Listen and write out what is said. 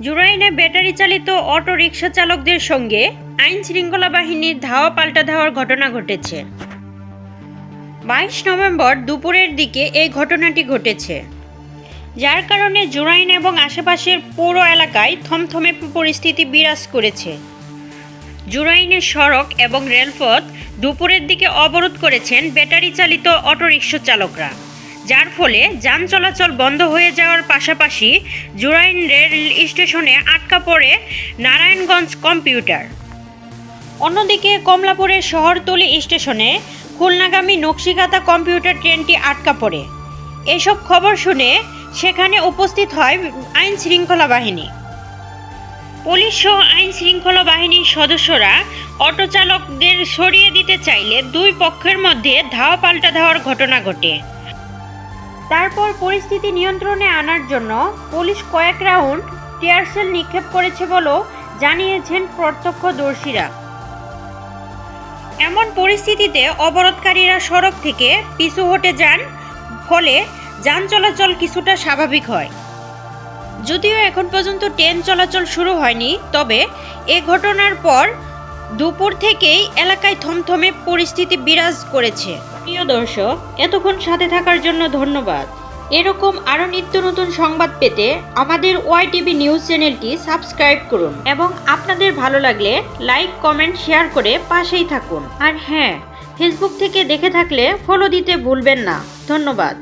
জুরাইনে battery চালিত auto rickshaw চালকদের সঙ্গে আইন শৃঙ্খলা বাহিনীর ধাওয়া পাল্টা ধাওয়ার ঘটনা ঘটেছে। বাইশ নভেম্বর দুপুরের দিকে এই ঘটনাটি ঘটেছে। যার কারণে জুরাইন এবং আশেপাশের পৌর এলাকায় থমথমে পরিস্থিতি বিরাজ করেছে। জুরাইনের সড়ক এবং রেলপথ দুপুরের দিকে অবরোধ করেছেন ব্যাটারি চালিত অটোরিকশা চালকরা। যার ফলে যান চলাচল বন্ধ হয়ে যাওয়ার পাশাপাশি জুরাইন রেল স্টেশনে আটকা পড়ে নারায়ণগঞ্জ কম্পিউটার। অন্যদিকে কমলাপুরের শহরতলি স্টেশনে খুলনাগামী নকশিকাতা কম্পিউটার ট্রেনটি আটকা পড়ে। এসব খবর শুনে সেখানে উপস্থিত হয় আইন শৃঙ্খলা বাহিনী। পুলিশ সহ আইন শৃঙ্খলা বাহিনীর সদস্যরা অটো চালকদের সরিয়ে দিতে চাইলে দুই পক্ষের মধ্যে ধাওয়া পাল্টা ধাওয়ার ঘটনা ঘটে। তারপর পরিস্থিতি নিয়ন্ত্রণে আনার জন্য পুলিশ কয়েক রাউন্ড টিয়ারশেল নিক্ষেপ করেছে বলেও জানিয়েছেন প্রত্যক্ষদর্শীরা। এমন পরিস্থিতিতে অবরোধকারীরা সড়ক থেকে পিছু হটে যান, ফলে যান চলাচল কিছুটা স্বাভাবিক হয়। যদিও এখন পর্যন্ত ট্রেন চলাচল শুরু হয়নি, তবে এ ঘটনার পর দুপুর থেকেই এলাকায় থমথমে পরিস্থিতি বিরাজ করেছে। প্রিয় দর্শক, এতক্ষণ সাথে থাকার জন্য ধন্যবাদ। এরকম আরও নিত্য নতুন সংবাদ পেতে আমাদের ওয়াই টিভি নিউজ চ্যানেলটি সাবস্ক্রাইব করুন এবং আপনাদের ভালো লাগলে লাইক, কমেন্ট, শেয়ার করে পাশেই থাকুন। আর হ্যাঁ ফেসবুক থেকে দেখে থাকলে ফলো দিতে ভুলবেন না। ধন্যবাদ।